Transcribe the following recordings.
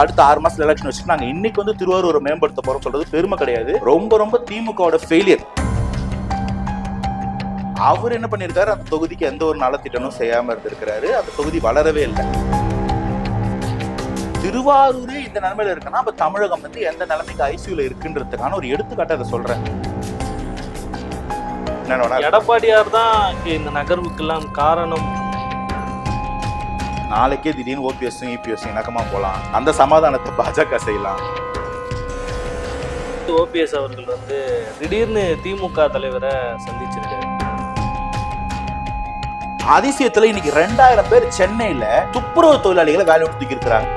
அடுத்த ஆறு மாசத்துல எலெக்ஷன் வச்சுட்டு நாங்க இன்னைக்கு வந்து திருவாரூரை மேம்படுத்த போறோம் சொல்றது பெருமை கிடையாது. ரொம்ப ரொம்ப திமுகவோட ஃபெயிலியர் அவர் என்ன பண்ணியிருக்காரு? அந்த தொகுதிக்கு எந்த ஒரு நலத்திட்டமும் செய்யாம இருந்திருக்கிறாரு. அந்த தொகுதி வளரவே இல்லை. திருவாரூரே இந்த நிலைமையில இருக்குன்னா அப்ப தமிழகம் வந்து எந்த நிலைமைக்கு ஐசியூல இருக்குன்றதுக்கான ஒரு எடுத்துக்காட்டை அதை சொல்றேன். எடப்பாடியார் தான் இங்க இந்த நகர்வுக்கெல்லாம் காரணம். நாளைக்கே திடீர்னு ஓபிஎஸ் இபிஎஸ் இணக்கமா போலாம். அந்த சமாதானத்தை பாஜக செய்யலாம். ஓபிஎஸ் அவர்கள் வந்து திடீர்னு திமுக தலைவரை சந்திச்சிருக்காரு. அதிசயத்துல இன்னைக்கு ரெண்டாயிரம் பேர் சென்னையில துப்புரவு தொழிலாளிகளை வேலை தூக்கி இருக்கிறாங்க.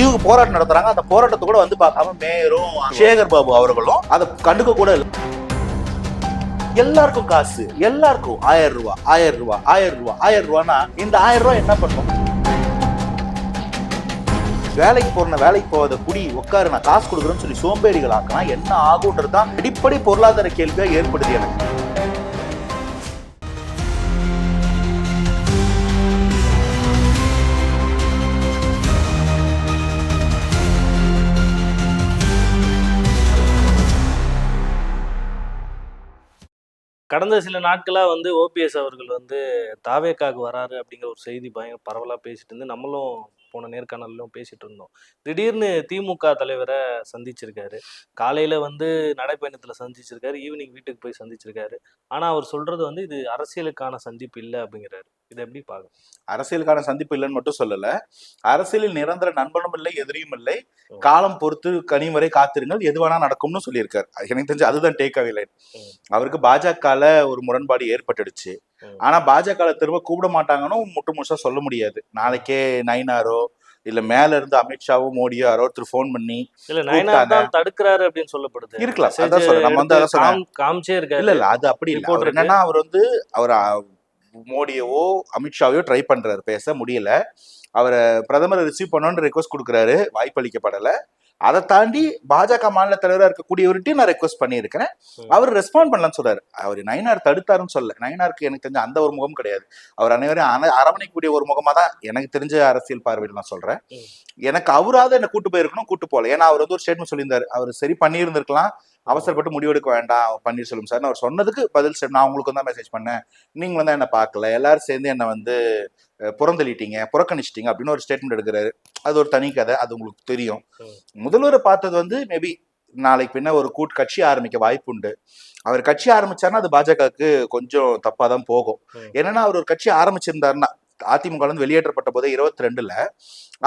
இவங்க போராட்டம் நடத்துறாங்க. அந்த போராட்டத்தை கூட வந்து பார்க்காம மேயரும் சேகர் பாபு அவர்களும் அதை கண்டுக்க கூட இல்லை. எல்லாருக்கும் காசு எல்லாருக்கும் ஆயிரம் ரூபா ஆயிரம் ரூபா ஆயிரம் ரூபா ஆயிரம் ரூபாய்னா இந்த ஆயிரம் ரூபா என்ன பண்ணும்? வேலைக்கு போறன வேலைக்கு போகாத குடி உட்காரு நான் காசு கொடுக்குறேன்னு சொல்லி சோம்பேறிகள் ஆக்கினா என்ன ஆகுன்றது தான் அடிப்படை பொருளாதார கேள்வியா ஏற்படுது எனக்கு. கடந்த சில நாட்களாக வந்து ஓபிஎஸ் அவர்கள் வந்து தாவேக்காக்கு வராரு அப்படிங்கிற ஒரு செய்தி பயங்கர பரவலாக பேசிட்டு இருந்து நம்மளும் போன நேர்காணலும் பேசிட்டு இருந்தோம். திடீர்னு திமுக தலைவரை சந்திச்சிருக்காரு. காலையில வந்து நடைப்பயணத்துல சந்திச்சிருக்காரு. ஈவினிங் வீட்டுக்கு போய் சந்திச்சிருக்காரு. ஆனா அவர் சொல்றது வந்து இது அரசியலுக்கான சந்திப்பு இல்லை அப்படிங்கிறாரு. இதை எப்படி பார்க்க அரசியலுக்கான சந்திப்பு இல்லைன்னு மட்டும் சொல்லல. அரசியலில் நிரந்தர நண்பனும் இல்லை எதிரியும் இல்லை. காலம் பொறுத்து கனி வரை காத்திருங்கள். எது வேணா நடக்கும்னு சொல்லியிருக்காரு. எனக்கு தெரிஞ்சு அதுதான் டேக் அவே. அவருக்கு பாஜகல ஒரு முரண்பாடு ஏற்பட்டுடுச்சு. ஆனா பாஜக திரும்ப கூப்பிட மாட்டாங்கன்னு முட்டு முழுசா சொல்ல முடியாது. நாளைக்கே நைனாரோ இல்ல மேல இருந்து அமித்ஷாவோ மோடியோ யாரோ ஒருத்தர் ஃபோன் பண்ணி இல்ல தடுக்கிறாரு அப்படின்னு சொல்லப்படுது. இருக்கலாம். அதான் சொல்றேன். நம்ம வந்து அதான் காமிச்சே இருக்காரு. இல்ல இல்ல அது அப்படி இல்ல. என்னன்னா அவர் வந்து அவர் மோடியவோ அமித்ஷாவையோ ட்ரை பண்ணுறாரு பேச முடியல. அவரை பிரதமரை ரிசீவ் பண்ணோன்னு ரெக்வஸ்ட் கொடுக்குறாரு. வாய்ப்பளிக்கப்படலை. அதை தாண்டி பாஜக மாநில தலைவராக இருக்கக்கூடியவர்கிட்டயும் நான் ரெக்வஸ்ட் பண்ணியிருக்கிறேன். அவர் ரெஸ்பாண்ட் பண்ணலாம்னு சொல்றாரு. அவர் நயினார் தடுத்தாருன்னு சொல்ல நயினாருக்கு எனக்கு தெரிஞ்ச அந்த ஒரு முகம் கிடையாது. அவர் அனைவரையும் அன- அரவணைக்கக்கூடிய ஒரு முகமா தான் எனக்கு தெரிஞ்ச அரசியல் பார்வையில் நான் சொல்றேன். எனக்கு அவராவது என்ன கூட்டு போயிருக்கணும் கூட்டு போகல. ஏன்னா அவர் வந்து ஒரு ஸ்டேட்மெண்ட் சொல்லியிருந்தாரு. அவர் சரி பண்ணியிருந்திருக்கலாம். அவசரப்பட்டு முடிவெடுக்க வேண்டாம் பன்னீர்செல்வம் சார் அவர் சொன்னதுக்கு பதில் சார் நான் உங்களுக்கு தான் மெசேஜ் பண்ணேன். நீங்களும் தான் என்ன பார்க்கல. எல்லாரும் சேர்ந்து என்னை வந்து புறந்தள்ளிட்டீங்க புறக்கணிச்சிட்டீங்க அப்படின்னு ஒரு ஸ்டேட்மெண்ட் எடுக்கிறாரு அது ஒரு தனி கதை அது உங்களுக்கு தெரியும். முதல்வரை பார்த்தது வந்து மேபி நாளைக்கு பின்ன ஒரு கூட்டு கட்சி ஆரம்பிக்க வாய்ப்பு உண்டு அவர் கட்சி ஆரம்பிச்சாருன்னா அது பாஜகவுக்கு கொஞ்சம் தப்பா தான் போகும். என்னன்னா அவர் ஒரு கட்சி ஆரம்பிச்சிருந்தாருன்னா அதிமுகலேருந்து வெளியேற்றப்பட்ட போதே இருபத்தி ரெண்டுல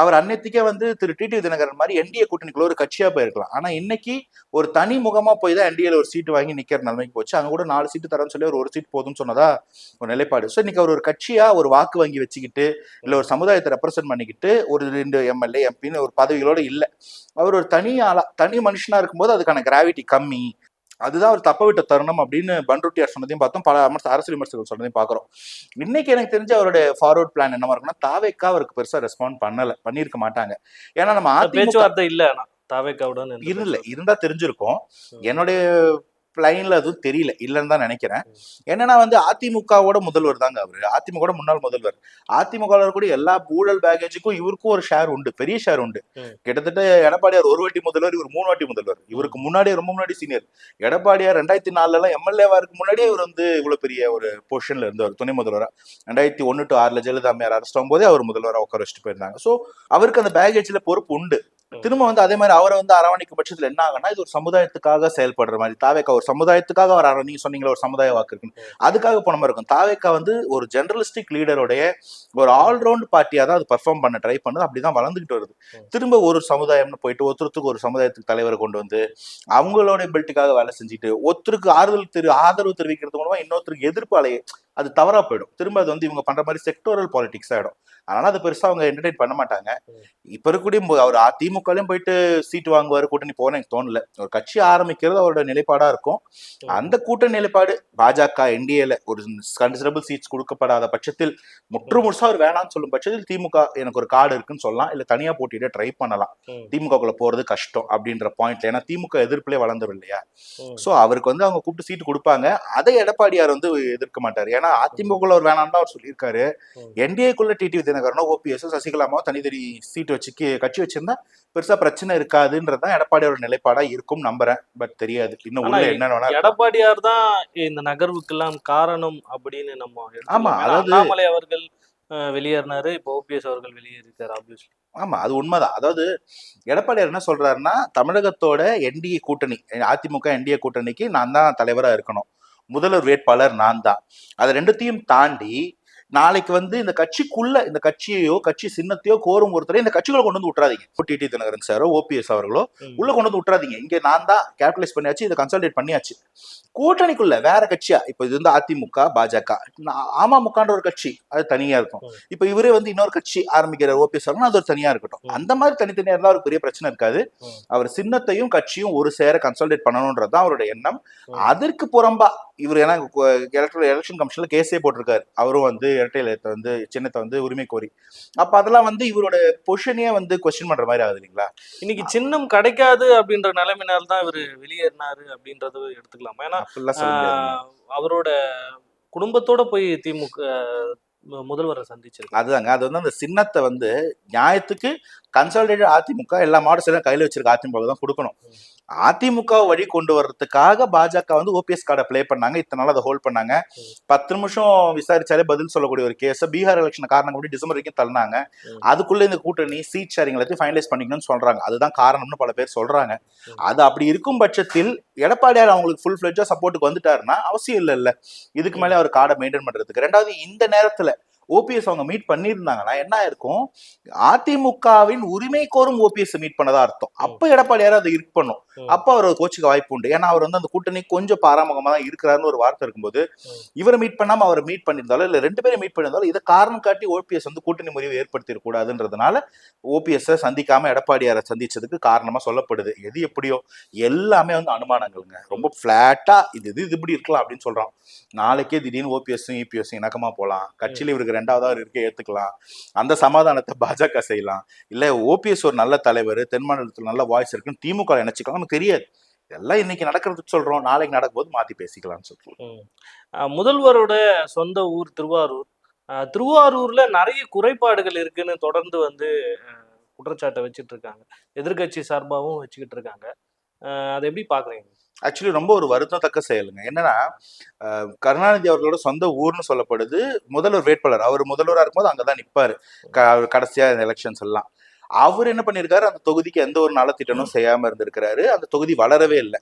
அவர் அன்னைத்துக்கே வந்து திரு டிடி தினகரன் மாதிரி என்டிஏ கூட்டணிக்குள்ள ஒரு கட்சியா போயிருக்கலாம். ஆனா இன்னைக்கு ஒரு தனி முகமா போய் தான் என்டிஏல ஒரு சீட்டு வாங்கி நிக்கிற நிலைமைக்கு போச்சு. அங்க கூட நாலு சீட்டு தரேன்னு சொல்லி ஒரு ஒரு சீட் போதும்னு சொன்னதா ஒரு நிலைப்பாடு. ஸோ இன்னைக்கு அவர் ஒரு கட்சியா ஒரு வாக்கு வாங்கி வச்சுக்கிட்டு இல்ல ஒரு சமுதாயத்தை ரெப்ரசென்ட் பண்ணிக்கிட்டு ஒரு ரெண்டு எம்எல்ஏ எம்பின்னு ஒரு பதவிகளோட இல்லை. அவர் ஒரு தனி ஆளா தனி மனுஷனா இருக்கும்போது அதுக்கான கிராவிட்டி கம்மி. அதுதான் அவர் தப்ப விட்ட தருணம் அப்படின்னு பண்ருட்டியார் சொன்னதையும் பார்த்தோம். பல அமர்ஸ் அரசியல் விமர்சகர்கள் சொன்னதையும் பார்க்குறோம். இன்னைக்கு எனக்கு தெரிஞ்ச அவருடைய ஃபார்வர்ட் பிளான் என்னவா இருக்குன்னா தாவேக்கா அவருக்கு பெருசா ரெஸ்பாண்ட் பண்ணல பண்ணியிருக்க மாட்டாங்க. ஏன்னா நம்ம பேச்சுவார்த்தை இல்ல தாவேக்காவுடன் இல்ல இருந்தா தெரிஞ்சிருக்கும். என்னுடைய பிளைன்ல அதுவும் தெரியல இல்லைன்னு தான் நினைக்கிறேன். என்னன்னா வந்து அதிமுகவோட முதல்வர் தாங்க அவரு. அதிமுக முன்னாள் முதல்வர். அதிமுக இருக்கக்கூடிய எல்லா ஊழல் பேக்கேஜுக்கும் இவருக்கும் ஒரு ஷேர் உண்டு பெரிய ஷேர் உண்டு. கிட்டத்தட்ட எடப்பாடியார் ஒரு வாட்டி முதல்வர் இவர் மூணு வாட்டி முதல்வர். இவருக்கு முன்னாடியே ரொம்ப முன்னாடி சீனியர் எடப்பாடியார் ரெண்டாயிரத்தி நாலுல எல்லாம் எம்எல்ஏவா இருக்கு முன்னாடியே இவர் வந்து இவ்வளவு பெரிய ஒரு பொசிஷன்ல இருந்தவர் துணை முதல்வரா. ரெண்டாயிரத்தி ஒன்னு டு ஆறுல ஜெயலலிதா அம்மையார் அரசு போதே அவர் முதல்வரா உட்கார வச்சுட்டு போயிருந்தாங்க. சோ அவருக்கு அந்த பேகேஜ்ல பொறுப்பு உண்டு. திரும்ப வந்து அதே மாதிரி அவரை வந்து அரவணைக்கும் பட்சத்துல என்ன ஆகும்னா இது ஒரு சமுதாயத்துக்காக செயல்படுற மாதிரி. தாவேக்கா ஒரு சமுதாயத்துக்காக அவர் அர- நீங்க சொன்னீங்களா ஒரு சமுதாய வாக்கு இருக்குன்னு. அதுக்காக போன மாதிரி இருக்கும். தாவேக்கா வந்து ஒரு ஜெனரலிஸ்டிக் லீடருடைய ஒரு ஆல்ரவுண்ட் பார்ட்டியா தான் அது பெர்ஃபார்ம் பண்ண ட்ரை பண்ணுது. அப்படிதான் வளர்ந்துகிட்டு வருது. திரும்ப ஒரு சமுதாயம்னு போயிட்டு ஒருத்தருக்கு ஒரு சமுதாயத்துக்கு தலைவரை கொண்டு வந்து அவங்களோட பெல்ட்டுக்காக வேலை செஞ்சுட்டு ஒருத்தருக்கு ஆறுதல் தெரி ஆதரவு தெரிவிக்கிறது மூலமா இன்னொருத்தருக்கு எதிர்ப்பு அலைய அது தவறா போயிடும். திரும்ப அது வந்து இவங்க பண்ற மாதிரி செக்டோரல் பாலிடிக்ஸ் ஆயிடும். அதனால அது பெருசா அவங்க என்டர்டைன் பண்ண மாட்டாங்க. இப்ப இருக்கக்கூடிய அவர் அ- திமுக திமுகலையும் போயிட்டு சீட்டு வாங்குவாரு கூட்டணி போன எனக்கு தோணல. ஒரு கட்சி ஆரம்பிக்கிறது அவரோட நிலைப்பாடா இருக்கும். அந்த கூட்டணி நிலைப்பாடு பாஜக என்டிஏல ஒரு கன்சிடபிள் சீட்ஸ் கொடுக்கப்படாத பட்சத்தில் முற்று முழுசா அவர் வேணாம்னு சொல்லும் பட்சத்தில் திமுக எனக்கு ஒரு கார்டு இருக்குன்னு சொல்லலாம். இல்ல தனியா போட்டியிட ட்ரை பண்ணலாம். ம். திமுகக்குள்ள போறது கஷ்டம் அப்படின்ற பாயிண்ட்ல ஏன்னா திமுக எதிர்ப்புலே வளர்ந்துரும் இல்லையா. சோ அவருக்கு வந்து அவங்க கூப்பிட்டு சீட்டு கொடுப்பாங்க. அதை எடப்பாடியார் வந்து எதிர்க்க மாட்டாரு? ஏன்னா அதிமுகக்குள்ள அவர் வேணாம்னு அவர் சொல்லியிருக்காரு. என்டிஏக்குள்ள டிடி விஜயநகரனோ ஓபிஎஸ் சசிகலாமோ தனித்தனி சீட் வச்சு கட்சி வச்சிருந்தா பெருசா பிரச்சனை இருக்காதுன்றதுதான் எடப்பாடியோட நிலைப்பாடா இருக்கும் நம்புறேன். பட் தெரியாது. இன்னும் உள்ள என்ன. எடப்பாடியார் தான் இந்த நகர்வுக்கெல்லாம் காரணம் அப்படின்னு நம்ம. ஆமா, அதாவது- அவர்கள் வெளியேறினாரு. இப்போ ஓபிஎஸ் அவர்கள் வெளியேறிருக்காரு ஆப்வியஸ்லி ஆமா அது உண்மைதான். அதாவது எடப்பாடியார் என்ன சொல்றாருன்னா தமிழகத்தோட என்டிஏ கூட்டணி அதிமுக என்டிஏ கூட்டணிக்கு நான் தான் தலைவரா இருக்கணும். முதல்வர் வேட்பாளர் நான் தான். அது ரெண்டுத்தையும் தாண்டி நாளைக்கு வந்து இந்த கட்சிக்குள்ள இந்த கட்சியையோ கட்சி சின்னத்தையோ கோரும் ஒருத்தரை இந்த கட்சிகளை கொண்டு வந்து விட்டுறாதீங்க டிடி தினகரன் சாரோ ஓபிஎஸ் அவர்களோ உள்ள கொண்டு வந்து விட்டுறாதீங்க இங்க நான் தான் கேபிட்டலைஸ் பண்ணியாச்சு இதை கன்சல்டேட் பண்ணியாச்சு கூட்டணிக்குள்ள வேற கட்சியா இப்ப இது வந்து அதிமுக பாஜக அமமுகன்ற ஒரு கட்சி அது தனியா இருக்கும். இப்ப இவரே வந்து இன்னொரு கட்சி ஆரம்பிக்கிற ஓபிஎஸ் ஆகணும் அது ஒரு தனியா இருக்கட்டும். அந்த மாதிரி தனித்தனியா இருந்தா ஒரு பெரிய பிரச்சனை இருக்காது. அவர் சின்னத்தையும் கட்சியும் ஒரு சேர கன்சல்டேட் பண்ணணும்ன்றதுதான் அவரோட எண்ணம் ம். அதற்கு புறம்பா இவர் ஏன்னா எலக்ட்ரல் எலெக்ஷன் கமிஷன்ல கேஸே போட்டிருக்காரு. அவரும் வந்து இரட்டை இலத்தை வந்து சின்னத்தை வந்து உரிமை கோரி. அப்ப அதெல்லாம் வந்து இவரோட பொசிஷனே வந்து கொஸ்டின் பண்ற மாதிரி ஆகுது இல்லைங்களா? இன்னைக்கு சின்னம் கிடைக்காது அப்படின்ற நிலைமையினால தான் இவர் வெளியேறினாரு அப்படின்றது எடுத்துக்கலாமா. ஏன்னா அவரோட குடும்பத்தோட போய் திமுக முதல்வரை சந்திச்சிருக்காரு. அதுதாங்க. அது வந்து அந்த சின்னத்தை வந்து நியாயத்துக்கு கன்சல்டேட்டட் அதிமுக எல்லா மாவட்டத்திலும் கையில வச்சிருக்க அதிமுக தான் கொடுக்கணும். அதிமுக வழி கொண்டு வர்றதுக்காக பாஜக வந்து ஓபிஎஸ் கார்டை ப்ளே பண்ணாங்க. இத்தனை நாள் அதை ஹோல்ட் பண்ணாங்க. பத்து நிமிஷம் விசாரிச்சாலே பதில் சொல்லக்கூடிய ஒரு கேஸை பீகார் எலெக்ஷன் காரணம் கூட டிசம்பர் வரைக்கும் தள்ளினாங்க. அதுக்குள்ள இந்த கூட்டணி சீட் ஷேரிங் எல்லாத்தையும் ஃபைனலைஸ் பண்ணிக்கணும்னு சொல்றாங்க. அதுதான் காரணம்னு பல பேர் சொல்றாங்க. அது அப்படி இருக்கும் பட்சத்தில் எடப்பாடியார் அவங்களுக்கு ஃபுல் ஃபிளெஜா சப்போர்ட்டுக்கு வந்துட்டாருன்னா அவசியம் இல்லை இல்ல இதுக்கு மேலே அவர் கார்டை மெயின்டைன் பண்றதுக்கு. ரெண்டாவது இந்த நேரத்துல ஓபிஎஸ் அவங்க மீட் பண்ணியிருந்தாங்கன்னா என்ன இருக்கும் அதிமுகவின் உரிமை கோரும் ஓபிஎஸ் மீட் பண்ணதா அர்த்தம். அப்ப எடப்பாடியார் அதை இருக்கு பண்ணும். அப்ப அவர் கோச்சுக்க வாய்ப்பு உண்டு. ஏன்னா அவர் வந்து அந்த கூட்டணி கொஞ்சம் பாராமுகமா தான் இருக்கிறாருன்னு ஒரு வார்த்தை இருக்கும்போது. இவரை மீட் பண்ணாம அவரை மீட் பண்ணியிருந்தாலும் இல்ல ரெண்டு பேரும் மீட் பண்ணியிருந்தாலும் இதை காரணம் காட்டி ஓபிஎஸ் வந்து கூட்டணி முறிவு ஏற்படுத்திட கூடாதுன்றதுனால ஓபிஎஸ் சந்திக்காம எடப்பாடியாரை சந்திச்சதுக்கு காரணமா சொல்லப்படுது. எது எப்படியோ எல்லாமே வந்து அனுமானங்கள்ங்க. ரொம்ப பிளாட்டா இது இது இது இப்படி இருக்கலாம் அப்படின்னு சொல்றோம் நாளைக்கே திடீர்னு ஓபிஎஸ்ஸும் இபிஎஸ்ஸும் இணக்கமா போலாம் கட்சியில இவருக்கு ரெண்டாவதா இருக்க ஏத்துக்கலாம். அந்த சமாதானத்தை பாஜக செய்யலாம். இல்ல ஓபிஎஸ் ஒரு நல்ல தலைவர் தென் மாநிலத்தில் நல்ல வாய்ஸ் இருக்குன்னு திமுக நினைச்சுக்கலாம் நமக்கு தெரியாது. இதெல்லாம் இன்னைக்கு நடக்கிறதுக்கு சொல்றோம். நாளைக்கு நடக்கும்போது மாத்தி பேசிக்கலாம்னு சொல்றோம். முதல்வரோட சொந்த ஊர் திருவாரூர். திருவாரூர்ல நிறைய குறைபாடுகள் இருக்குன்னு தொடர்ந்து வந்து குற்றச்சாட்டை வச்சுட்டு இருக்காங்க. எதிர்க்கட்சி சார்பாகவும் வச்சுக்கிட்டு இருக்காங்க. அதை எப்படி பாக்குறீங்க? ஆக்சுவலி ரொம்ப ஒரு வருத்தத்தக்க செயலுங்க. என்னன்னா கருணாநிதி அவர்களோட சொந்த ஊர்னு சொல்லப்படுது முதல்வர் வேட்பாளர். அவர் முதல்வரா இருக்கும்போது அங்கதான் நிப்பாரு. க- கடைசியா இந்த எலெக்ஷன்ஸ் எல்லாம். அவர் என்ன பண்ணிருக்காரு? அந்த தொகுதிக்கு எந்த ஒரு நலத்திட்டமும் செய்யாம இருந்திருக்கிறாரு. அந்த தொகுதி வளரவே இல்லை.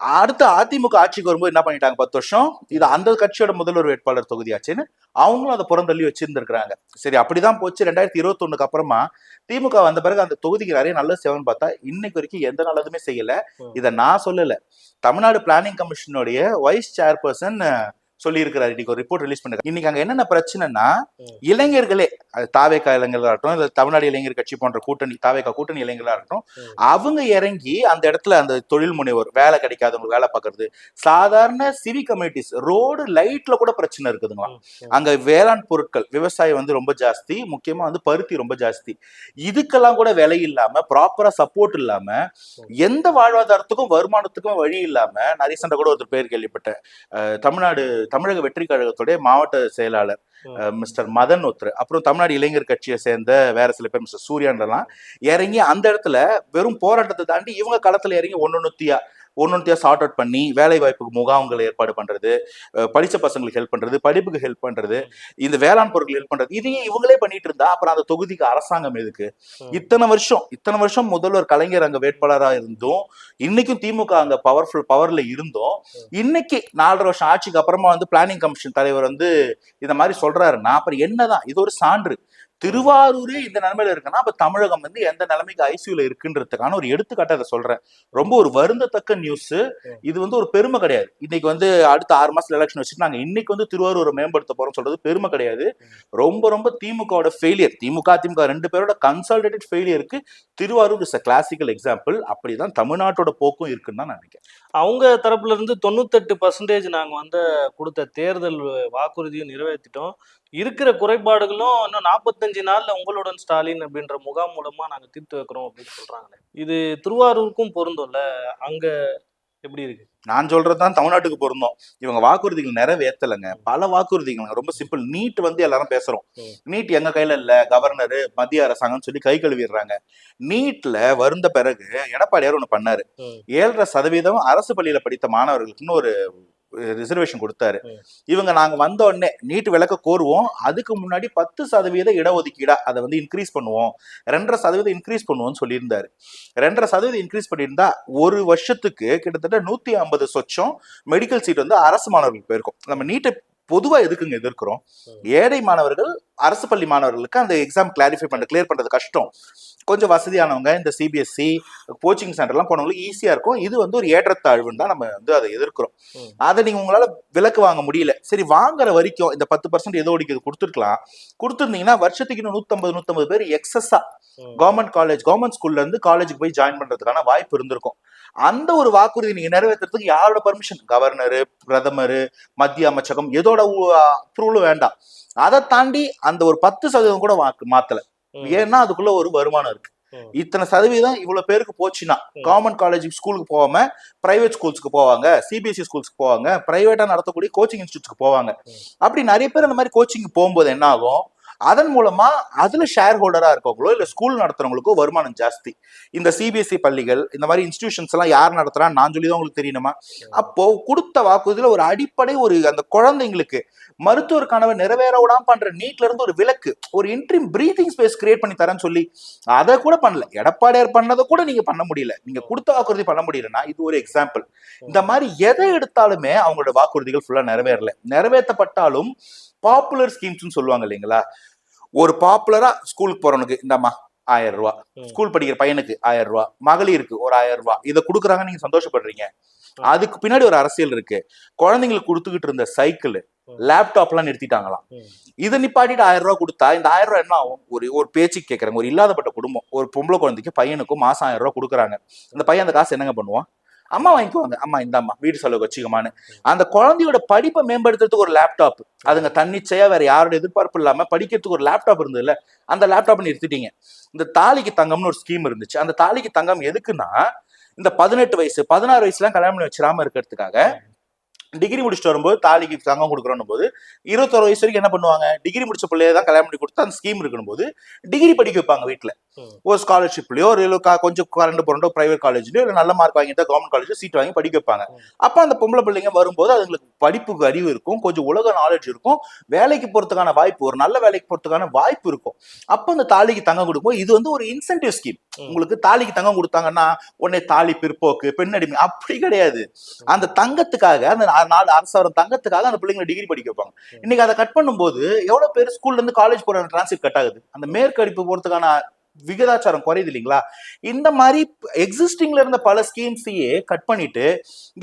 அடுத்து அதிமுக ஆட்சிக்கு வரும்போது என்ன பண்ணிட்டாங்க? பத்து வருஷம். இது அந்த கட்சியோட முதல்வர் வேட்பாளர் தொகுதி ஆச்சுன்னு அவங்களும் அதை புறந்தள்ளி வச்சிருந்திருக்கிறாங்க. சரி அப்படிதான் போச்சு. ரெண்டாயிரத்தி இருபத்தி அப்புறமா திமுக வந்த பிறகு அந்த தொகுதிக்கு நிறைய நல்ல சேவன் பார்த்தா இன்னைக்கு வரைக்கும் எந்த நல்லதுமே செய்யல. இதை நான் சொல்லல. தமிழ்நாடு பிளானிங் கமிஷனுடைய வைஸ் சேர்பர்சன் சொல்லி இருக்கிறாரு இன்னைக்கு ஒரு ரிப்போர்ட் ரிலீஸ் பண்ணிருக்காரு இன்னைக்கு அங்க என்னென்ன பிரச்சனைனா. இளைஞர்களே அது தாவேக்கா இளைஞர்களா இருக்கட்டும் இல்ல தமிழ்நாடு இளைஞர் கட்சி போன்ற கூட்டணி தாவேக்கா கூட்டணி இளைஞர்களா இருக்கட்டும். அவங்க இறங்கி அந்த இடத்துல அந்த தொழில் முனைவோர் வேலை கிடைக்காதவங்க வேலை பார்க்கறது சாதாரண சிவி கம்யூனிட்டிஸ் ரோடு லைட்ல கூட பிரச்சனை இருக்குதுங்களா. அங்க வேளாண் பொருட்கள் விவசாயம் வந்து ரொம்ப ஜாஸ்தி முக்கியமா வந்து பருத்தி ரொம்ப ஜாஸ்தி இதுக்கெல்லாம் கூட விலை இல்லாம ப்ராப்பரா சப்போர்ட் இல்லாம எந்த வாழ்வாதாரத்துக்கும் வருமானத்துக்கும் வழி இல்லாம நிறைய சண்டை கூட ஒருத்தர் பேர் கேள்விப்பட்டேன் தமிழ்நாடு தமிழக வெற்றி கழகத்துடைய மாவட்ட செயலாளர் மிஸ்டர் மதன் ஒருத்தர் அப்புறம் தமிழ்நாடு இளைஞர் கட்சியை சேர்ந்த வேற சில பேர் மிஸ்டர் சூர்யான்லாம் இறங்கி அந்த இடத்துல வெறும் போராட்டத்தை தாண்டி இவங்க களத்துல இறங்கி ஒன்னொன்னுத்தியா ஒன்னொன்னுத்தியா சார்ட் அவுட் பண்ணி வேலை வாய்ப்புக்கு முகாம்கள் ஏற்பாடு பண்றது படிச்ச பசங்களுக்கு ஹெல்ப் பண்றது படிப்புக்கு ஹெல்ப் பண்றது இந்த வேளாண் பொருட்கள் ஹெல்ப் பண்றது இதையும் இவங்களே பண்ணிட்டு இருந்தா அப்புறம் அந்த தொகுதிக்கு அரசாங்கம் எதுக்கு. இத்தனை வருஷம் இத்தனை வருஷம் முதல்வர் கலைஞர் அங்க வேட்பாளரா இருந்தும் இன்னைக்கும் திமுக அங்க பவர்ஃபுல் பவர்ல இருந்தோம் இன்னைக்கு நாலரை வருஷம் ஆட்சிக்கு அப்புறமா வந்து பிளானிங் கமிஷன் தலைவர் வந்து இந்த மாதிரி சொல்றாருன்னா அப்புறம் என்னதான் இது ஒரு சான்று. திருவாரூரே இந்த நிலைமையில இருக்குன்னா அப்ப தமிழகம் வந்து எந்த நிலைமைக்கு ஐசியூல இருக்குன்றதுக்கான ஒரு எடுத்துக்காட்டை அதை சொல்றேன். ரொம்ப ஒரு வருந்தத்தக்க நியூஸ் இது வந்து ஒரு பெருமை கிடையாது. இன்னைக்கு வந்து அடுத்த ஆறு மாசத்துல எலெக்ஷன் வச்சுட்டு நாங்க இன்னைக்கு வந்து திருவாரூரை மேம்படுத்த போறோம் சொல்றது பெருமை கிடையாது. ரொம்ப ரொம்ப திமுகவோட ஃபெயிலியர் திமுக திமுக ரெண்டு பேரோட consolidated ஃபெயிலியருக்கு Tiruvarur is a classical example அப்படிதான் தமிழ்நாட்டோட போக்கும் இருக்குன்னு தான் நான் நினைக்கிறேன். அவங்க தரப்புல இருந்து தொண்ணூத்தெட்டு பர்சன்டேஜ் நாங்க வந்து கொடுத்த தேர்தல் வாக்குறுதியும் நிறைவேற்றிட்டோம் இருக்கிற குறைபாடுகளும் இன்னும் நாற்பத்தஞ்சு நாள்ல உங்களுடன் ஸ்டாலின் அப்படின்ற முகாம் மூலமா நாங்க தீர்த்து வைக்கிறோம் அப்படின்னு சொல்றாங்களே. இது திருவாரூருக்கும் பொருந்தும்ல? அங்க எப்படி இருக்கு? நான் சொல்றதுதான் தமிழ்நாட்டுக்கு பொருந்தோம். இவங்க வாக்குறுதிகள் நிறைவேற்றலைங்க பல வாக்குறுதிகள் ரொம்ப சிம்பிள் நீட் வந்து எல்லாரும் பேசுறோம். நீட் எங்க கையில இல்ல? கவர்னர் மத்திய அரசாங்கம் சொல்லி கை கழுவிடுறாங்க. நீட்ல வருந்த பிறகு எடப்பாடியார் ஒண்ணு பண்ணாரு. ஏழரை சதவீதம் அரசு பள்ளியில படித்த மாணவர்களுக்குன்னு ஒரு ரிசர்வேஷன் கொடுத்தாரு. இவங்க நாங்க வந்த உடனே நீட் விளக்க கோருவோம். அதுக்கு முன்னாடி பத்து சதவீத இடஒதுக்கீடா அதை வந்து இன்க்ரீஸ் பண்ணுவோம். ரெண்டரை சதவீதம் இன்க்ரீஸ் பண்ணுவோம்னு சொல்லியிருந்தாரு. ரெண்டரை சதவீதம் இன்க்ரீஸ் பண்ணியிருந்தா ஒரு வருஷத்துக்கு கிட்டத்தட்ட நூத்தி ஐம்பது சொச்சம் மெடிக்கல் சீட் வந்து அரசு மாணவர்களுக்கு போயிருக்கும். நம்ம நீட்டை பொதுவா எதுக்குங்க எதிர்க்கிறோம்? ஏழை மாணவர்கள் அரசு பள்ளி மாணவர்களுக்கு அந்த எக்ஸாம் கிளாரிஃபை பண்ண கிளியர் பண்றது கஷ்டம். கொஞ்சம் வசதியானவங்க இந்த சிபிஎஸ்சி கோச்சிங் சென்டர்லாம் போனவங்களுக்கு ஈஸியா இருக்கும். இது வந்து ஒரு ஏற்றத்தாழ்வுன்னு தான் நம்ம வந்து அதை எதிர்க்கிறோம். அதை நீங்க உங்களால விலக்கு வாங்க முடியல. சரி வாங்குற வரைக்கும் இந்த பத்து பர்சன்ட் ஏதோ ஒடிக்கிறது கொடுத்துருக்கலாம். கொடுத்துருந்தீங்கன்னா வருஷத்துக்கு இன்னும் நூத்தம்பது நூத்தம்பது பேர் எக்ஸஸா ம். கவர்மெண்ட் காலேஜ் கவர்மெண்ட் ஸ்கூல்ல இருந்து காலேஜுக்கு போய் ஜாயின் பண்றதுக்கான வாய்ப்பு இருந்திருக்கும். அந்த ஒரு வாக்குறுதி நீங்க நிறைவேற்றுறதுக்கு யாரோட பர்மிஷன் கவர்னர் பிரதமர் மத்திய அமைச்சகம் எதோட அப்ரூவலும் வேண்டாம் அதை தாண்டி அந்த ஒரு பத்து சதவீதம் கூட வாக்கு மாத்தல. ஏன்னா அதுக்குள்ள ஒரு வருமானம் இருக்கு. இத்தனை சதவீதம் இவ்வளவு பேருக்கு போச்சுன்னா. கவர்மெண்ட் காலேஜுக்கு ஸ்கூலுக்கு போகாம பிரைவேட் ஸ்கூல்ஸ்க்கு போவாங்க சிபிஎஸ்சி ஸ்கூல்ஸ்க்கு போவாங்க பிரைவேட்டா நடத்தக்கூடிய கோச்சிங் இன்ஸ்டியூட்ஸ்க்கு போவாங்க. அப்படி நிறைய பேர் அந்த மாதிரி கோச்சிங் போகும்போது என்ன ஆகும் அதன் மூலமா அதுல ஷேர் ஹோல்டரா இருக்கவங்களோ இல்ல ஸ்கூல் நடத்துறவங்களுக்கோ வருமானம் ஜாஸ்தி. இந்த சிபிஎஸ்சி பள்ளிகள் இந்த மாதிரி இன்ஸ்டிடியூஷன்ஸ் எல்லாம் யார் நடத்துறா நான் சொல்லி தான் உங்களுக்கு தெரியணுமா? அப்போ கொடுத்த வாக்குறுதியில ஒரு அடிப்படை ஒரு அந்த குழந்தைங்களுக்கு மருத்துவர் கனவை நிறைவேற விடாம பண்ற நீட்ல இருந்து ஒரு விலக்கு ஒரு இன்ட்ரீம் பிரீதிங் ஸ்பேஸ் கிரியேட் பண்ணி தரேன்னு சொல்லி அதை கூட பண்ணல. எடப்பாடியார் பண்ணதை கூட நீங்க பண்ண முடியல. நீங்க கொடுத்த வாக்குறுதி பண்ண முடியலன்னா இது ஒரு எக்ஸாம்பிள் இந்த மாதிரி எதை எடுத்தாலுமே அவங்களோட வாக்குறுதிகள் ஃபுல்லா நிறைவேறல. நிறைவேற்றப்பட்டாலும் பாப்புலர் ஸ்கீம்ஸ்னு சொல்லுவாங்க இல்லைங்களா? ஒரு பாப்புலரா ஸ்கூலுக்கு போறவனுக்கு இந்தாம்மா ஆயிரம் ரூபாய் ம். ஸ்கூல் படிக்கிற பையனுக்கு ஆயிரம் ரூபாய் மகளிருக்கு ஒரு ஆயிரம் ரூபாய் இதை கொடுக்குறாங்க நீங்க சந்தோஷப்படுறீங்க. அதுக்கு பின்னாடி ஒரு அரசியல் இருக்கு. குழந்தைங்களுக்கு கொடுத்துக்கிட்டு இருந்த சைக்கிள். லேப்டாப் எல்லாம் நிறுத்திட்டாங்களாம். இதை நிப்பாட்டிட்டு ஆயிரம் ரூபாய் கொடுத்தா இந்த ஆயிரம் ரூபாய் என்ன ஆகும்? ஒரு ஒரு பேச்சுக்கு கேட்கறாங்க ஒரு இல்லாதப்பட்ட குடும்பம். ஒரு பொம்பளை குழந்தைக்கு பையனுக்கும் மாசம் ஆயிரம் ரூபாய் கொடுக்குறாங்க. அந்த பையன் அந்த காசு என்னங்க பண்ணுவான்? அம்மா வாங்கிக்குவாங்க. அம்மா இந்தாம்மா வீட்டு செலவு வச்சுக்கமான்னு. அந்த குழந்தையோட படிப்பை மேம்படுத்துறதுக்கு ஒரு லேப்டாப் அதுங்க தன்னிச்சையா வேற யாரோட எதிர்பார்ப்பு இல்லாம படிக்கிறதுக்கு ஒரு லேப்டாப் இருந்ததுல அந்த லேப்டாப் நிறுத்திட்டீங்க இந்த தாலிக்கு தங்கம்னு ஒரு ஸ்கீம் இருந்துச்சு. அந்த தாலிக்கு தங்கம் எதுக்குன்னா இந்த பதினெட்டு வயசு பதினாறு வயசுலாம் கல்யாணம் பண்ணி வச்சிடாம இருக்கிறதுக்காக டிகிரி முடிச்சுட்டு வரும்போது தாலிக்கு தங்கம் கொடுக்குறோம் போது இருபத்தொரு வயசு வரைக்கும் என்ன பண்ணுவாங்க டிகிரி முடிச்ச பிள்ளைய தான் கல்யாணம் பண்ணி கொடுத்து அந்த ஸ்கீம் இருக்கணும் போது டிகிரி படிக்க வைப்பாங்க வீட்டுல. ஒரு ஸ்காலர்ஷிப்லயோ ஒரு கொஞ்சம் கரண்ட் போறோம் பிரைவேட் காலேஜ்லயோ இல்ல நல்ல மார்க் வாங்கிட்டா கவர்மெண்ட் காலேஜ் சீட் வாங்கி படிக்க வைப்பாங்க. அப்ப அந்த பொம்பளை பிள்ளைங்க வரும்போது அதுங்களுக்கு படிப்புக்கு அறிவு இருக்கும் கொஞ்சம் உலக நாலேஜ் இருக்கும் வேலைக்கு போறதுக்கான வாய்ப்பு ஒரு நல்ல வேலைக்கு போறதுக்கான வாய்ப்பு இருக்கும் அப்ப அந்த தாலிக்கு தங்கம் கொடுக்கும்போது இது வந்து ஒரு இன்சென்டிவ் ஸ்கீம். உங்களுக்கு தாலிக்கு தங்கம் கொடுத்தாங்கன்னா உடனே தாலி பிற்போக்கு பெண்ணடிமை அப்படி கிடையாது. அந்த தங்கத்துக்காக அந்த நாலு அரசாயிரம் தங்கத்துக்காக அந்த பிள்ளைங்களை டிகிரி படிக்க வைப்பாங்க. இன்னைக்கு அதை கட் பண்ணும்போது எவ்வளவு பேர் ஸ்கூல்ல இருந்து காலேஜ் போற டிரான்ஸ்ஃபர் கட் ஆகுது? அந்த மேற்கடிப்பு போறதுக்கான விகிதாச்சாரம் குறையுது இல்லைங்களா? இந்த மாதிரி எக்ஸிஸ்டிங்ல இருந்த பல ஸ்கீம்ஸையே கட் பண்ணிட்டு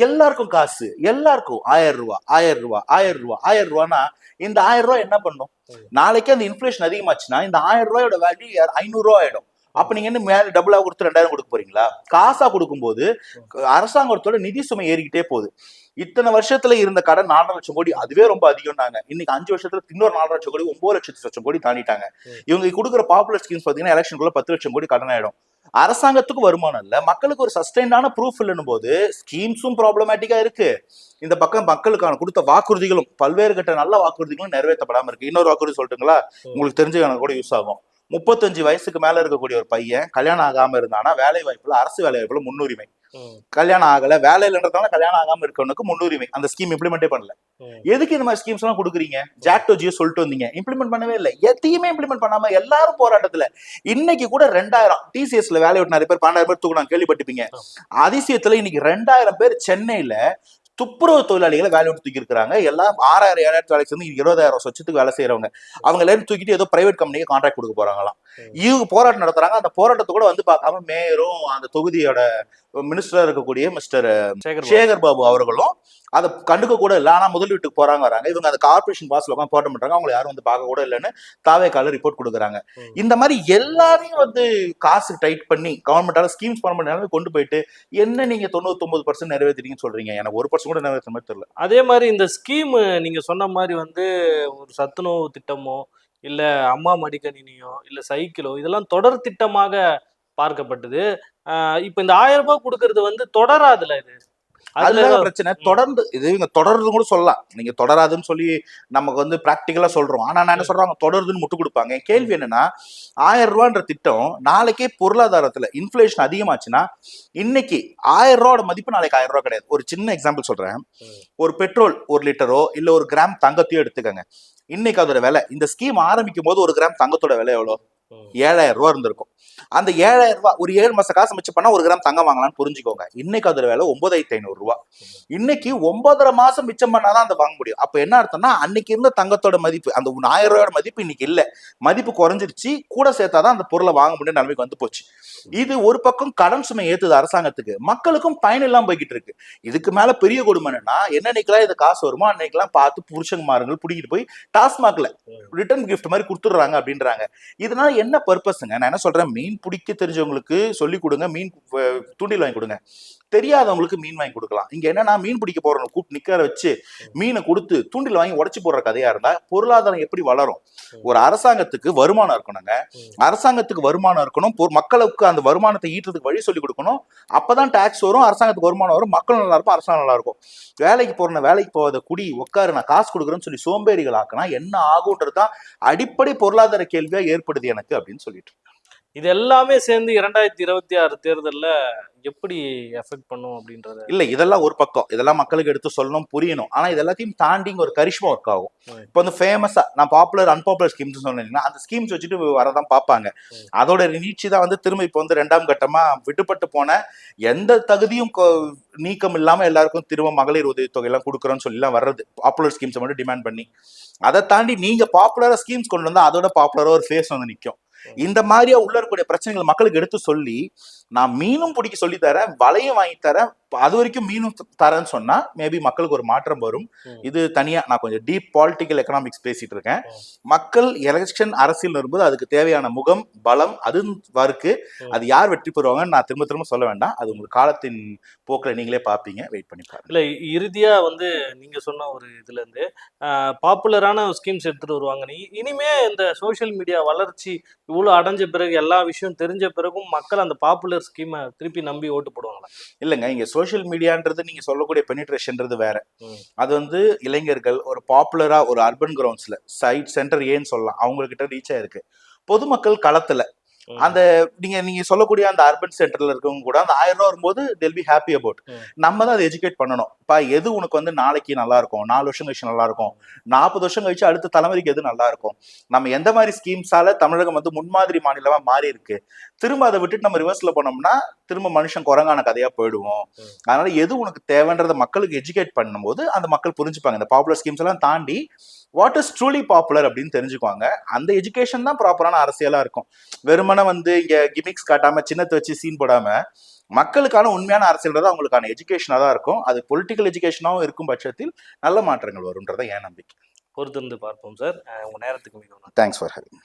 எல்லாருக்கும் காசு எல்லாருக்கும் ஆயிரம் ரூபாய் ஆயிரம் ரூபாய் ஆயிரம் ரூபாய் ஆயிரம் ரூபாய்னா இந்த ஆயிரம் ரூபாய் என்ன பண்ணும். நாளைக்கு அந்த இன்ஃபிளேஷன் அதிகமாச்சுன்னா இந்த ஆயிரம் ரூபாயோட வேல்யூ ஐநூறு ரூபாய் ஆயிடும். அப்ப நீங்க என்ன மேல டபுளா கொடுத்து ரெண்டாயிரம் கொடுக்க போறீங்களா? காசா கொடுக்கும்போது அரசாங்கத்தோட நிதி சுமை ஏறிக்கிட்டே போகுது. இத்தனை வருஷத்துல இருந்த கடன் நாலரை லட்சம் கோடி அதுவே ரொம்ப அதிகம்னாங்க. இன்னைக்கு அஞ்சு வருஷத்துல இன்னொரு நாலரை லட்சம் கோடி ஒன்பது லட்சத்து லட்சம் கோடி தாண்டிட்டாங்க. இவங்க கொடுக்குற பாப்புலர் ஸ்கீம்ஸ் பாத்தீங்கன்னா எலெக்ஷனுக்குள்ள பத்து லட்சம் கோடி கடன் ஆயிடும். அரசாங்கத்துக்கு வருமானம் இல்ல. மக்களுக்கு ஒரு சஸ்டைன்டான ப்ரூஃப் இல்லைன்னும் போது ஸ்கீம்ஸும் ப்ராப்ளமேட்டிக்கா இருக்கு. இந்த பக்கம் மக்களுக்கான கொடுத்த வாக்குறுதிகளும் பல்வேறு கட்ட நல்ல வாக்குறுதிகளும் நிறைவேற்றப்படாம இருக்கு. இன்னொரு வாக்குறுதி சொல்லட்டுங்களா? உங்களுக்கு தெரிஞ்ச எனக்கு கூட யூஸ் ஆகும். முப்பத்தஞ்சு வயசுக்கு மேல இருக்கக்கூடிய ஒரு பையன் கல்யாணம் ஆகாம இருந்தானா வேலை வாய்ப்புல அரசு வேலை வாய்ப்புல முன்னுரிமை. கல்யாணம் ஆகல வேலை இல்லைன்றதால கல்யாணம் ஆகாம இருக்கவனுக்கு முன்னுரிமை. அந்த ஸ்கீம் இம்ப்ளிமெண்டே பண்ணல. எதுக்கு இந்த மாதிரி ஸ்கீம்ஸ் எல்லாம் கொடுக்குறீங்க? ஜாக்டோ ஜியோ சொல்லிட்டு வந்தீங்க. இம்ப்ளிமெண்ட் பண்ணவே இல்லை. எதையுமே இம்ப்ளிமெண்ட் பண்ணாம எல்லாரும் போராட்டத்துல. இன்னைக்கு கூட ரெண்டாயிரம் டிசிஎஸ்ல வேலை விட்டு நிறைய பேர் பன்னெண்டாயிரம் பேர் தூக்குனாங்க. கேள்விப்பட்டிருப்பீங்க. அதிசயத்துல இன்னைக்கு ரெண்டாயிரம் பேர் சென்னையில துப்புரவு தொழிலாளிகளை வேலை விட்டு தூக்கி இருக்கிறாங்க எல்லாம் ஆறாயிரம் ஏழாயிரத்து வேலைக்கு சேர்ந்து இருபதாயிரம் சொச்சத்துக்கு வேலை செய்யறவங்க அவங்க எல்லாரும் தூக்கிட்டு ஏதோ பிரைவேட் கம்பெனிக்கு கான்ட்ராக்ட் கொடுக்க போறாங்களாம். இவங்க போராட்டம் நடத்துறாங்க. அந்த போராட்டத்தை கூட வந்து பார்க்காம மேயரும் அந்த தொகுதியோட மினிஸ்டரா இருக்கக்கூடிய மிஸ்டர் சேகர் பாபு. அவர்களும் அதை கண்டுக்க கூட இல்லை. ஆனா முதலீட்டுக்கு போறாங்க வராங்க. இவங்க அந்த கார்பரேஷன் பாஸ்ல உட்காந்து போராட்டம் பண்றாங்க. அவங்க யாரும் வந்து பார்க்க கூட இல்லைன்னு தாவே கால ரிப்போர்ட் கொடுக்குறாங்க. இந்த மாதிரி எல்லாரையும் வந்து காசு டைட் பண்ணி கவர்மெண்டால ஸ்கீம்ஸ் பண்ண முடியாம கொண்டு போயிட்டு என்ன நீங்க தொண்ணூத்தி பர்சன்ட் நிறைவேற்றுறீங்கன்னு சொல்றீங்க? எனக்கு ஒரு பர்சன்ட் கூட நிறைவேற்ற மாதிரி தெரியல. அதே மாதிரி இந்த ஸ்கீம் நீங்க சொன்ன மாதிரி வந்து ஒரு சத்துணவு திட்டமோ இல்ல அம்மா மடிக்கணினியோ இல்ல சைக்கிளோ இதெல்லாம் தொடர் திட்டமாக பார்க்கப்பட்டது. ஆஹ் இப்ப இந்த ஆயிரம் ரூபாய் கொடுக்கறது வந்து தொடராதுல இது? அதுல பிரச்சனை. தொடர்ந்து இது இவங்க தொடர்ந்து கூட சொல்லலாம். நீங்க தொடராதுன்னு சொல்லி நமக்கு வந்து பிராக்டிக்கலா சொல்றோம். ஆனா நான் என்ன சொல்றாங்க தொடருதுன்னு முட்டு கொடுப்பாங்க. கேள்வி என்னன்னா ஆயிரம் ரூபான்ற திட்டம் நாளைக்கே பொருளாதாரத்துல இன்ஃபிளேஷன் அதிகமாச்சுன்னா இன்னைக்கு ஆயிரம் ரூபாயோட மதிப்பு நாளைக்கு ஆயிரம் ரூபாய் கிடையாது. ஒரு சின்ன எக்ஸாம்பிள் சொல்றேன். ஒரு பெட்ரோல் ஒரு லிட்டரோ இல்ல ஒரு கிராம் தங்கத்தையோ எடுத்துக்கங்க. இன்னைக்கு அதோட விலை இந்த ஸ்கீம் ஆரம்பிக்கும் போது ஒரு கிராம் தங்கத்தோட விலை எவ்வளோ. ஏழாயிரம் ரூபா இருந்திருக்கும். அந்த ஏழாயிரம் ரூபாய் ஒரு ஏழு மாச காசு மிச்சம் பண்ணா ஒரு கிராம் தங்கம் வாங்கலாம்னு புரிஞ்சுக்கோங்க. இன்னைக்கு அதோட விலை ஒன்பதாயிரத்தி ஐநூறு ரூபா. இன்னைக்கு ஒன்பதரை மாசம் மிச்சம் பண்ணாதான் அதை வாங்க முடியும். அப்ப என்ன அர்த்தம்னா அன்னைக்கு இருந்த தங்கத்தோட மதிப்பு அந்த ஆயிரம் ரூபாயோட மதிப்பு இன்னைக்கு இல்ல. மதிப்பு குறைஞ்சிருச்சு கூட சேர்த்தாதான் அந்த பொருளை வாங்க முடியும் நிலைமைக்கு வந்து போச்சு. இது ஒரு பக்கம் கடன் சுமை ஏத்துது அரசாங்கத்துக்கு மக்களுக்கும் பயன் இல்லாம போய்கிட்டு இருக்கு. இதுக்கு மேல பெரிய கொடுமை என்னன்னா என்னன்னைக்கெல்லாம் இது காசு வருமோ அன்னைக்கெல்லாம் பார்த்து புருஷகுமாரங்கள் பிடிக்கிட்டு போய் டாஸ்மாக்ல ரிட்டர்ன் கிஃப்ட் மாதிரி கொடுத்துடுறாங்க அப்படின்றாங்க. இதனால என்ன பர்பஸ்ங்க நான் என்ன சொல்றேன்? மீன் பிடிக்க தெரிஞ்சவங்களுக்கு சொல்லி கொடுங்க. மீன் தூண்டில் வாங்கி கொடுங்க. தெரியாதவங்களுக்கு மீன் வாங்கி கொடுக்கலாம். இங்க என்னன்னா மீன் பிடிக்க போறவங்க கூப்பிட்டு நிக்க வச்சு மீனை கொடுத்து தூண்டில் வாங்கி உடைச்சு போடுற கதையா இருந்தா பொருளாதாரம் எப்படி வளரும்? ஒரு அரசாங்கத்துக்கு வருமானம் இருக்கணுங்க. அரசாங்கத்துக்கு வருமானம் இருக்கணும். மக்களுக்கு அந்த வருமானத்தை ஈட்டுறதுக்கு வழி சொல்லி கொடுக்கணும். அப்பதான் டாக்ஸ் வரும் அரசாங்கத்துக்கு வருமானம் வரும் மக்கள் நல்லா இருக்கும் அரசாங்கம் நல்லா இருக்கும். வேலைக்கு போறன வேலைக்கு போகாத குடி உட்காரு நான் காசு கொடுக்குறேன்னு சொல்லி சோம்பேறிகள் ஆக்கினா என்ன ஆகுன்றது தான் அடிப்படை பொருளாதார கேள்வியா ஏற்படுது எனக்கு அப்படின்னு சொல்லிட்டு இது எல்லாமே சேர்ந்து இரண்டாயிரத்தி இருபத்தி ஆறு தேர்தல்ல எப்படி எஃபெக்ட் பண்ணும் அப்படின்றத? இல்ல இதெல்லாம் ஒரு பக்கம். இதெல்லாம் மக்களுக்கு எடுத்து சொல்லணும் புரியணும். ஆனா இது எல்லாத்தையும் தாண்டி ஒரு கரிஷ்மா ஒர்க் ஆகும். இப்போ வந்து ஃபேமஸா நான் பாப்புலர் அன்பாப்புலர் ஸ்கீம்ஸ் சொன்னீங்கன்னா அந்த ஸ்கீம்ஸ் வச்சுட்டு வரதான் பார்ப்பாங்க. அதோட நீட்சி தான் வந்து திரும்ப இப்போ வந்து ரெண்டாம் கட்டமா விடுபட்டு போன எந்த தகுதியும் நீக்கம் இல்லாம எல்லாருக்கும் திரும்ப மகளிர் உதவித்தொகை எல்லாம் கொடுக்குறோம்னு சொல்லி எல்லாம் வர்றது. பாப்புலர் ஸ்கீம்ஸை மட்டும் டிமாண்ட் பண்ணி. அதை தாண்டி நீங்க பாப்புலரா ஸ்கீம்ஸ் கொண்டு வந்தா அதோட பாப்புலரா ஒரு ஃபேஸ் வந்து நிக்கும். இந்த மாதிரியா உள்ள இருக்கக்கூடிய பிரச்சனைகள் மக்களுக்கு எடுத்து சொல்லி நான் மீனும் பிடிக்க சொல்லி தரேன் வலையும் வாங்கி தரேன். அது வரைக்கும் மீனும் தரேன்னு சொன்னா மேபி மக்களுக்கு ஒரு மாற்றம் வரும். இது தனியா நான் கொஞ்சம் டீப் பாலிட்டிக்கல் எக்கனாமிக்ஸ் பேசிட்டு இருக்கேன். மக்கள் எலெக்ஷன் அரசியல் வரும்போது அதுக்கு தேவையான முகம் பலம் அது இருக்கு ம். அது யார் வெற்றி பெறுவாங்கன்னு நான் திரும்ப திரும்ப சொல்ல வேண்டாம். அது உங்களுக்கு காலத்தின் போக்கில் நீங்களே பார்ப்பீங்க. வெயிட் பண்ணி பாருங்க. இல்ல இறுதியா வந்து நீங்க சொன்ன ஒரு இதுல இருந்து பாப்புலரான ஸ்கீம்ஸ் எடுத்துட்டு வருவாங்க. இனிமே இந்த சோஷியல் மீடியா வளர்ச்சி இவ்வளவு அடைஞ்ச பிறகு எல்லா விஷயம் தெரிஞ்ச பிறகும் மக்கள் அந்த பாப்புலர் ஸ்கீமை திருப்பி நம்பி ஓட்டு போடுவாங்களா இல்லைங்க இங்க சோஷியல் மீடியான்றது நீங்க சொல்லக்கூடிய பெனிட்ரேஷன்ன்றது வேற. அது வந்து இளைஞர்கள் ஒரு பாப்புலரா ஒரு அர்பன் கிரவுண்ட்ஸ்ல சைட் சென்டர் ஏன்னு சொல்லலாம் அவங்க கிட்ட ரீச் ஆயிருக்கு பொதுமக்கள் களத்துல. அந்த நீங்க நீங்க சொல்லக்கூடிய அந்த அர்பன் சென்டர்ல இருக்கவங்க கூட அந்த ஆயிரம் ரூபா வரும்போது தெல் பி ஹாப்பி அபவுட். நம்ம தான் அதை எஜுகேட் பண்ணணும். பா எது உனக்கு வந்து நாளைக்கு நல்லா இருக்கும் நாலு வருஷம் கழிச்சு நல்லா இருக்கும் நாற்பது வருஷம் கழிச்சு அடுத்த தலைமுறைக்கு எது நல்லா இருக்கும் நம்ம எந்த மாதிரி ஸ்கீம்ஸால தமிழகம் வந்து முன்மாதிரி மாநிலமா மாறி இருக்கு திரும்ப அதை விட்டுட்டு நம்ம ரிவர்ஸ்ல போனோம்னா திரும்ப மனுஷன் குரங்கான கதையா போயிடுவோம். அதனால எது உனக்கு தேவைன்றத மக்களுக்கு எஜுகேட் பண்ணும்போது அந்த மக்கள் புரிஞ்சுப்பாங்க. இந்த பாப்புலர் ஸ்கீம்ஸ் எல்லாம் தாண்டி வாட் இஸ் ட்ரூலி பாப்புலர் அப்படின்னு தெரிஞ்சுக்குவாங்க. அந்த எஜுகேஷன் தான் ப்ராப்பரான அரசியலா இருக்கும். வெறுமனே வந்து இங்க கிமிக்ஸ் காட்டாம சின்னத்தை வச்சு சீன் போடாம மக்களுக்கான உண்மையான அரசியல் தான் அவங்களுக்கான எஜுகேஷனாக தான் இருக்கும். அது பொலிட்டிக்கல் எஜுகேஷனாகவும் இருக்கும் பட்சத்தில் நல்ல மாற்றங்கள் வரும்ன்றதான் என் நம்பிக்கை. பொறுத்திருந்து பார்ப்போம் சார் அஹ் உங்க நேரத்துக்கு மிகவும். Thanks for having